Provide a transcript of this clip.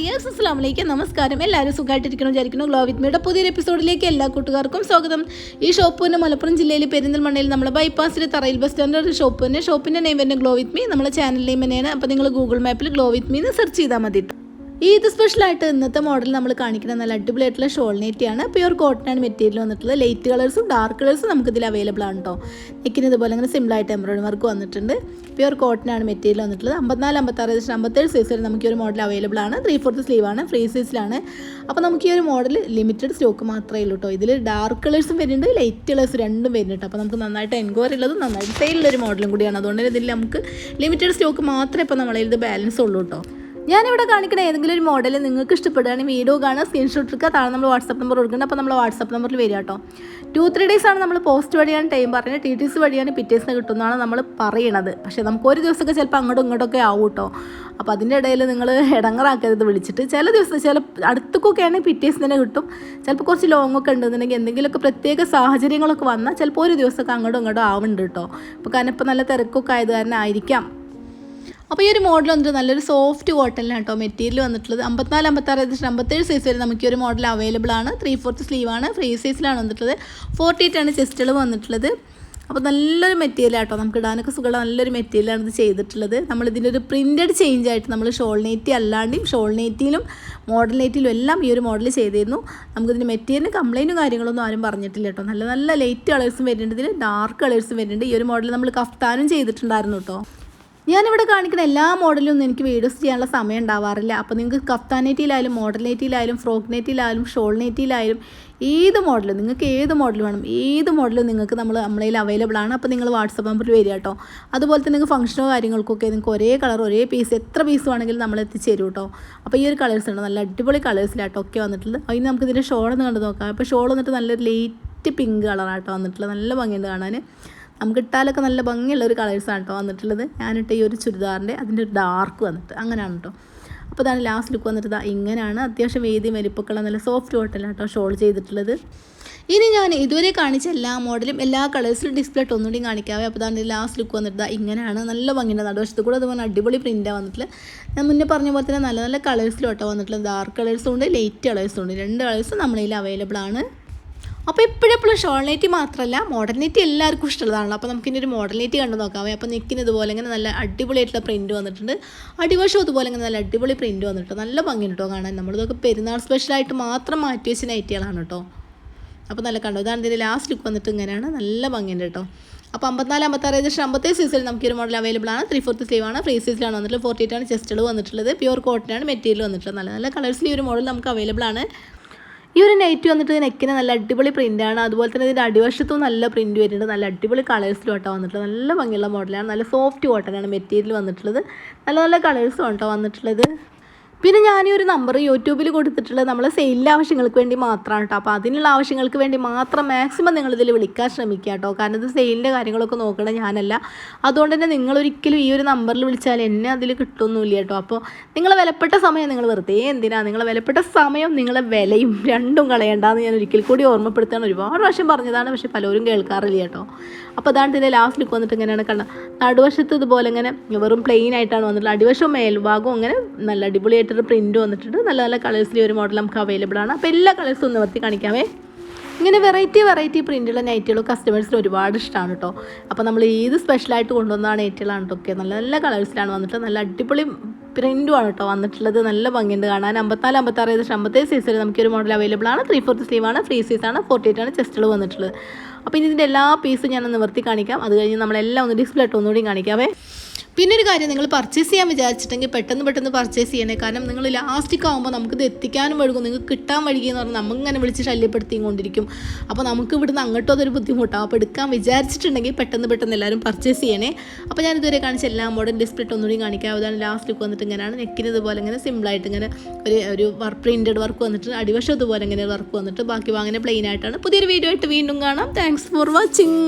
Dears അസ്ലാമലേക്ക് നമസ്കാരം എല്ലാവരും സുഖമായിട്ടിരിക്കണം വിചാരിക്കുന്നു. ഗ്ലോ വിത്ത് മീയുടെ പുതിയൊരു എപ്പിസോഡിലേക്ക് എല്ലാ കൂട്ടുകാർക്കും സ്വാഗതം. ഈ ഷോപ്പ് തന്നെ മലപ്പുറം ജില്ലയിൽ പെരിന്തൽമണ്ണയിൽ നമ്മൾ ബൈപ്പാസിൽ തറയിൽ ബസ് സ്റ്റാൻഡ് ഒരു ഷോപ്പ് തന്നെ ഷോപ്പിന്റെ നെയിം തന്നെ ഗ്ലോ വിത്ത് മീ നമ്മുടെ ചാനൽ നെയിം തന്നെയാണ്. അപ്പോൾ നിങ്ങൾ ഗൂഗിൾ മാപ്പിൽ ഗ്ലോ വിത്ത് മീ എന്ന് സെർച്ച് ചെയ്താൽ മതി ഈ ഇത് സ്പെഷ്യലായിട്ട് ഇന്നത്തെ മോഡൽ നമ്മൾ കാണിക്കുന്ന നല്ല അടിപൊളിയായിട്ടുള്ള ഷോൾ നെറ്റിയാണ് കോട്ടൺ ആൻഡ് മെറ്റീരിയൽ വന്നിട്ടുള്ളത്. ലൈറ്റ് കളേഴ്സും ഡാർക്ക് കളേഴ്സും നമുക്ക് ഇതിൽ അവൈലബിൾ ആണ് കേട്ടോ നെക്കിന് ഇതുപോലെ അങ്ങനെ സിമ്പിളായിട്ട് എംബ്രോയിഡറി വർക്ക് വന്നിട്ടുണ്ട്. പ്യുർ കോട്ടൺ ആണ് മെറ്റീരിയൽ വന്നിട്ടുള്ളത്. അമ്പത്തിനാല് അമ്പത്താറ് ദിവസം അമ്പത്തേഴ് സൈസ് വരെ നമുക്ക് ഈ ഒരു മോഡൽ അവൈലബിൾ ആണ്. ത്രീ ഫോർത്ത് സ്ലീവ് ആണ് ഫ്രീ സൈസിലാണ് അപ്പോൾ നമുക്ക് ഈ ഒരു മോഡൽ ലിമിറ്റഡ് സ്റ്റോക്ക് മാത്രമേ ഉള്ളൂ കേട്ടോ ഇതിൽ ഡാർക്ക് കളേഴ്സും വരുന്നുണ്ട് ലൈറ്റ് കളേഴ്സ് രണ്ടും വരുന്നുണ്ട്. അപ്പോൾ നമുക്ക് നന്നായിട്ട് എൻക്വയറി ഉള്ളതും നന്നായിട്ട് സെയിലുള്ള ഒരു മോഡലും കൂടിയാണ്. അതുകൊണ്ട് ഇതിൽ നമുക്ക് ലിമിറ്റഡ് സ്റ്റോക്ക് മാത്രമേ ഇപ്പോൾ നമ്മളെ ഇത് ബാലൻസ് ഉള്ളൂ കേട്ടോ ഞാനിവിടെ കാണിക്കുന്ന ഏതെങ്കിലും ഒരു മോഡൽ നിങ്ങൾക്ക് ഇഷ്ടപ്പെടുകയാണെങ്കിൽ വീഡിയോ കാണുക സ്ക്രീൻഷോട്ട് എടുക്കുക. താഴെ നമ്മൾ വാട്സപ്പ് നമ്പർ കൊടുക്കുന്നത് അപ്പോൾ നമ്മൾ വാട്സപ്പ് നമ്പറിൽ വരിക കേട്ടോ. ടു ത്രീ ഡേയ്സ് ആണ് നമ്മൾ പോസ്റ്റ് വഴിയാണ് ടൈം പറയുന്നത് ടി ടി സി വഴിയാണ് പിറ്റേഴ്സിന് കിട്ടുന്നതാണ് നമ്മൾ പറയണത്. പക്ഷേ നമുക്ക് ഒരു ദിവസമൊക്കെ ചിലപ്പോൾ അങ്ങോട്ടും ഇങ്ങോട്ടൊക്കെ ആവും കേട്ടോ. അപ്പോൾ അതിന്റെ ഇടയിൽ നിങ്ങൾ ഇടങ്ങറാക്കരുത് വിളിച്ചിട്ട്. ചില ദിവസം ചില അടുത്തൊക്കെ ആണെങ്കിൽ പിറ്റേഴ്സ് തന്നെ കിട്ടും. ചിലപ്പോൾ കുറച്ച് ലോങ് ഒക്കെ ഉണ്ടെന്നുണ്ടെങ്കിൽ എന്തെങ്കിലുമൊക്കെ പ്രത്യേക സാഹചര്യങ്ങളൊക്കെ വന്നാൽ ചിലപ്പോൾ ഒരു ദിവസമൊക്കെ അങ്ങോട്ടും ഇങ്ങോട്ടും ആവുന്നുണ്ട് കേട്ടോ. അപ്പോൾ കാരണം ഇപ്പോൾ നല്ല തിരക്കൊക്കെ ആയത് കാരണം ആയിരിക്കാം. അപ്പോൾ ഈ ഒരു മോഡൽ വന്നിട്ട് നല്ലൊരു സോഫ്റ്റ് കോട്ടണിലാണ് കേട്ടോ മെറ്റീരിയൽ വന്നിട്ടുള്ളത്. അമ്പത്തിനാല് അമ്പത്താറ് ഏകദേശം അമ്പത്തേഴ് സൈസ് വരെ നമുക്ക് ഈ ഒരു മോഡൽ അവൈലബിൾ ആണ്. ത്രീ ഫോർത്ത് ആണ്. ഫ്രീ സൈസിലാണ് വന്നിട്ടുള്ളത്. ഫോർട്ടി എയ്റ്റ് ആണ് ചെസ്റ്റുകൾ വന്നിട്ടുള്ളത്. അപ്പോൾ നല്ലൊരു മെറ്റീരിയൽ ആട്ടോ നമുക്ക് ഇടാനൊക്കെ സുഖമുള്ള നല്ലൊരു മെറ്റീരിയലാണ് ഇത് ചെയ്തിട്ടുള്ളത്. നമ്മൾ ഇതിന്റെ ഒരു പ്രിന്റഡ് ചേഞ്ച് ആയിട്ട് നമ്മൾ ഷോൾ നെറ്റി അല്ലാണ്ടും ഷോൾ നെറ്റിയിലും മോഡൽ നെറ്റിയിലും എല്ലാം ഈ ഒരു മോഡൽ ചെയ്തിരുന്നു. നമുക്കിതിന്റെ മെറ്റീരിയലിന് കംപ്ലൈന്റും കാര്യങ്ങളൊന്നും ആരും പറഞ്ഞിട്ടില്ല കേട്ടോ നല്ല നല്ല ലൈറ്റ് കളേഴ്സും വരുന്നുണ്ട്. ഇതിൽ ഡാർക്ക് കളേഴ്സും വരുന്നുണ്ട്. ഈ ഒരു മോഡൽ നമ്മൾ കഫ്താനും ചെയ്തിട്ടുണ്ടായിരുന്നു കേട്ടോ ഞാനിവിടെ കാണിക്കുന്ന എല്ലാ മോഡലും ഒന്നും എനിക്ക് വീഡിയോസ് ചെയ്യാനുള്ള സമയം ഉണ്ടാവാറില്ല. അപ്പോൾ നിങ്ങൾക്ക് കഫ്താൻ നെറ്റിയിലായാലും മോഡൽ നെറ്റിയിലായാലും ഫ്രോക്ക് നെറ്റിയിലായാലും ഷോൾ നെറ്റിയിലായാലും ഏത് മോഡലും നിങ്ങൾക്ക് ഏത് മോഡൽ വേണം ഏത് മോഡലും നിങ്ങൾക്ക് നമ്മൾ നമ്മളതിൽ അവൈലബിൾ ആണ്. അപ്പോൾ നിങ്ങൾ വാട്സപ്പ് നമ്പറിൽ വരിക കേട്ടോ. അതുപോലെ തന്നെ നിങ്ങൾക്ക് ഫംഗ്ഷനോ കാര്യങ്ങൾക്കൊക്കെ നിങ്ങൾക്ക് ഒരേ കളർ ഒരേ പീസ് എത്ര പീസ് വേണമെങ്കിലും നമ്മൾ എത്തിച്ചേരും കേട്ടോ. അപ്പോൾ ഈ ഒരു കളേഴ്സ് ഉണ്ട് നല്ല അടിപൊളി കളേഴ്സിലാട്ടോ ഒക്കെ വന്നിട്ടുള്ളത്. അതിന് നമുക്ക് ഇതിന്റെ ഷോൾ ഒന്ന് കണ്ട് നോക്കാം. അപ്പോൾ ഷോൾ വന്നിട്ട് നല്ലൊരു ലൈറ്റ് പിങ്ക് കളറാട്ടോ വന്നിട്ടുള്ളത്. നല്ല ഭംഗിയുണ്ട് കാണാൻ. നമുക്ക് ഇട്ടാലൊക്കെ നല്ല ഭംഗിയുള്ള ഒരു കളേഴ്സാണ് കേട്ടോ വന്നിട്ടുള്ളത്. ഞാനിട്ട് ഈ ഒരു ചുരിദാറിന്റെ അതിന്റെ ഒരു ഡാർക്ക് വന്നിട്ട് അങ്ങനെയാണ് കേട്ടോ അപ്പോൾ അതാണ് ലാസ്റ്റ് ലുക്ക് വന്നിട്ട് ഇങ്ങനെയാണ് അത്യാവശ്യം വേദി വലിപ്പൊക്കെയുള്ള നല്ല സോഫ്റ്റ് കോട്ടലാണ് കേട്ടോ ഷോൾ ചെയ്തിട്ടുള്ളത്. ഇനി ഞാൻ ഇതുവരെ കാണിച്ച എല്ലാ മോഡലും എല്ലാ കളേഴ്സിലും ഡിസ്പ്ലേ ഒന്നുകൂടി കാണിക്കാവേ. അപ്പോൾ അതാണ് ലാസ്റ്റ് ലുക്ക് വന്നിട്ട് ഇങ്ങനെയാണ് നല്ല ഭംഗിയുണ്ട് നടുവശത്ത് കൂടെ അതുപോലെ അടിപൊളി പ്രിന്റാണ് വന്നിട്ടുള്ളത്. ഞാൻ മുന്നേ പറഞ്ഞ പോലെ തന്നെ നല്ല നല്ല കളേഴ്സിലോട്ടോ വന്നിട്ടുള്ളത്. ഡാർക്ക് കളേഴ്സും ഉണ്ട് ലൈറ്റ് കളേഴ്സും ഉണ്ട്. രണ്ട് കളേഴ്സും നമ്മളതിൽ അവൈലബിൾ ആണ്. അപ്പോൾ എപ്പോഴെപ്പോഴും ഷോൾ ഷോൾനേറ്റി മാത്രമല്ല മോഡൽ എല്ലാവർക്കും ഇഷ്ടമുള്ളതാണല്ലോ. അപ്പോൾ നമുക്കിനി ഒരു മോഡൽ കണ്ടു നോക്കാമേ അപ്പോൾ നിൽക്കുന്ന ഇതുപോലെ ഇങ്ങനെ നല്ല അടിപൊളിയായിട്ടുള്ള പ്രിന്റ് വന്നിട്ടുണ്ട്. അടിവശം അതുപോലെ ഇങ്ങനെ നല്ല അടിപൊളി പ്രിന്റ് വന്നിട്ട് നല്ല ഭംഗിയുണ്ട് കേട്ടോ കാണാൻ. നമ്മളിതൊക്കെ പെരുന്നാൾ സ്പെഷ്യലായിട്ട് മാത്രം മാറ്റി വെച്ച നൈറ്റികളാണ് കേട്ടോ അപ്പോൾ നല്ല കണ്ടു? ഇതാണ് ഇതിന്റെ ലാസ്റ്റ് ലുക്ക് വന്നിട്ട് ഇങ്ങനെയാണ്. നല്ല ഭംഗിയുണ്ട് കേട്ടോ അപ്പോൾ അമ്പത്തിനാല് അമ്പത്താറ് ഏകദേശം അമ്പത്തേ സീസിൽ നമുക്ക് ഒരു മോഡൽ അവൈലബിൾ ആണ്. ത്രീ ഫോർത്ത് സ്ലീവ് ആണ്. ഫ്രീ സീസിലാണ് വന്നിട്ടുള്ളത്. ഫോർട്ടി എയ്റ്റ് ആണ് ചെസ്റ്റുകൾ വന്നിട്ടുള്ളത്. പ്യൂർ കോട്ടനാണ് മെറ്റീരിയൽ വന്നിട്ടുള്ളത്. നല്ല നല്ല കളേഴ്സിൽ ഈ ഒരു മോഡൽ നമുക്ക് അവൈലബിൾ ആണ്. ഈ ഒരു നൈറ്റ് വന്നിട്ട് നെക്കിന് നല്ല അടിപൊളി പ്രിന്റാണ് അതുപോലെ തന്നെ ഇതിന്റെ അടിവശത്തും നല്ല പ്രിന്റ് വരുന്നുണ്ട്. നല്ല അടിപൊളി കളേഴ്സിലും കേട്ടോ വന്നിട്ടുള്ളത്. നല്ല ഭംഗിയുള്ള മോഡലാണ് നല്ല സോഫ്റ്റ് കോട്ടനാണ് മെറ്റീരിയൽ വന്നിട്ടുള്ളത്. നല്ല നല്ല കളേഴ്സും കേട്ടോ വന്നിട്ടുള്ളത്. പിന്നെ ഞാൻ ഈ ഒരു നമ്പർ യൂട്യൂബിൽ കൊടുത്തിട്ടുള്ളത് നമ്മൾ സെയിലിന്റെ ആവശ്യങ്ങൾക്ക് വേണ്ടി മാത്രമാണ് കേട്ടോ അപ്പോൾ അതിനുള്ള ആവശ്യങ്ങൾക്ക് വേണ്ടി മാത്രം മാക്സിമം നിങ്ങളിതിൽ വിളിക്കാൻ ശ്രമിക്കുക കേട്ടോ കാരണം ഇത് സെയിലിന്റെ കാര്യങ്ങളൊക്കെ നോക്കണം ഞാനല്ല. അതുകൊണ്ട് തന്നെ നിങ്ങളൊരിക്കലും ഈ ഒരു നമ്പറിൽ വിളിച്ചാൽ എന്നെ അതിൽ കിട്ടുമൊന്നുമില്ല കേട്ടോ അപ്പോൾ നിങ്ങളെ വിലപ്പെട്ട സമയം നിങ്ങൾ വെറുതെ എന്തിനാണ് നിങ്ങളെ വിലപ്പെട്ട സമയം നിങ്ങളെ വിലയും രണ്ടും കളയണ്ടെന്ന് ഞാൻ ഒരിക്കൽ കൂടി ഓർമ്മപ്പെടുത്താൻ ഒരുപാട് പ്രാവശ്യം പറഞ്ഞതാണ് പക്ഷേ പലരും കേൾക്കാറില്ല കേട്ടോ അപ്പോൾ അതാണ് ഇതിന്റെ ലാസ്റ്റ് ലുക്ക് വന്നിട്ട് ഇങ്ങനെയാണ് കണ്ട നടുവശത്ത് ഇതുപോലെ ഇങ്ങനെ വെറും പ്ലെയിൻ ആയിട്ടാണ് വന്നിട്ടുള്ളത്. അടിവശവും മേൽഭാഗവും അങ്ങനെ നല്ല അടിപൊളിയായിട്ടൊരു പ്രിന്റ് വന്നിട്ടുണ്ട് നല്ല നല്ല കളേഴ്സിൽ ഒരു മോഡൽ നമുക്ക് അവൈലബിൾ ആണ്. അപ്പോൾ എല്ലാ കളേഴ്സും ഒന്ന് നിർത്തി കാണിക്കാമേ. ഇങ്ങനെ വെറൈറ്റി വെറൈറ്റി പ്രിന്റുള്ള നൈറ്റുകൾ കസ്റ്റമേഴ്സിന് ഒരുപാട് ഇഷ്ടമാണ് കേട്ടോ അപ്പോൾ നമ്മൾ ഏത് സ്പെഷ്യലായിട്ട് കൊണ്ടുവന്ന നൈറ്റുകളാണ് കേട്ടോ നല്ല നല്ല കളേഴ്സിലാണ് വന്നിട്ട് നല്ല അടിപൊളി പ്രിന്റുമാണ് കേട്ടോ വന്നിട്ടുള്ളത്. നല്ല ഭംഗിയുണ്ട് കാണാൻ. അമ്പത്തിനാല് അമ്പത്താറ് ഏകദേശം അമ്പത്തേഴ് സൈസിൽ നമുക്ക് ഒരു മോഡൽ അവൈലബിൾ ആണ്. ത്രീ ഫോർത്ത് സ്ലീവ് ആണ്. ഫ്രീ ആണ്. ഫോർട്ടി എയ്റ്റ് ആണ് ചെസ്റ്റുകൾ വന്നിട്ടുള്ളത്. അപ്പോൾ ഇതിന്റെ എല്ലാ പീസും ഞാൻ നിവർത്തി കാണിക്കാം. അത് കഴിഞ്ഞ് നമ്മളെല്ലാം ഒന്ന് ഡിസ്പ്ലേ ഇട്ട് ഒന്നുകൂടി കാണിക്കാവേ പിന്നെ ഒരു കാര്യം നിങ്ങൾ പർച്ചേസ് ചെയ്യാൻ വിചാരിച്ചിട്ടെങ്കിൽ പെട്ടെന്ന് പെട്ടെന്ന് പർച്ചേസ് ചെയ്യണേ. കാരണം നിങ്ങൾ ലാസ്റ്റിക് ആകുമ്പോൾ നമുക്കിത് എത്തിക്കാനും വഴുകും. നിങ്ങൾക്ക് കിട്ടാൻ വഴുകിയെന്ന് പറഞ്ഞാൽ നമുക്ക് ഇങ്ങനെ വിളിച്ച് ശല്യപ്പെടുത്തിയും കൊണ്ടിരിക്കും അപ്പോൾ നമുക്ക് ഇവിടുന്ന് അങ്ങോട്ടും അതൊരു ബുദ്ധിമുട്ടാണ് അപ്പോൾ എടുക്കാൻ വിചാരിച്ചിട്ടുണ്ടെങ്കിൽ പെട്ടെന്ന് പെട്ടെന്ന് എല്ലാവരും പർച്ചേസ് ചെയ്യണേ. അപ്പോൾ ഞാൻ ഇതുവരെ കാണിച്ച എല്ലാ മോഡൽ ഡിസ്പ്ലേ ഒന്നുകൂടി കാണിക്കാം. അതാണ് ലാസ്റ്റ് ലുക്ക് വന്നിട്ട് ഇങ്ങനെയാണ്. നെക്കിന് ഇതുപോലെ ഇങ്ങനെ സിമ്പിളായിട്ട് ഇങ്ങനെ ഒരു ഒരു വർക്ക് പ്രിന്റഡ് വർക്ക് വന്നിട്ട് അടിവശം ഇതുപോലെ ഇങ്ങനെ വർക്ക് വന്നിട്ട് ബാക്കി വാങ്ങനെ പ്ലെയിൻ ആയിട്ടാണ്. പുതിയൊരു വീഡിയോ ആയിട്ട് വീണ്ടും കാണാം. Thanks for watching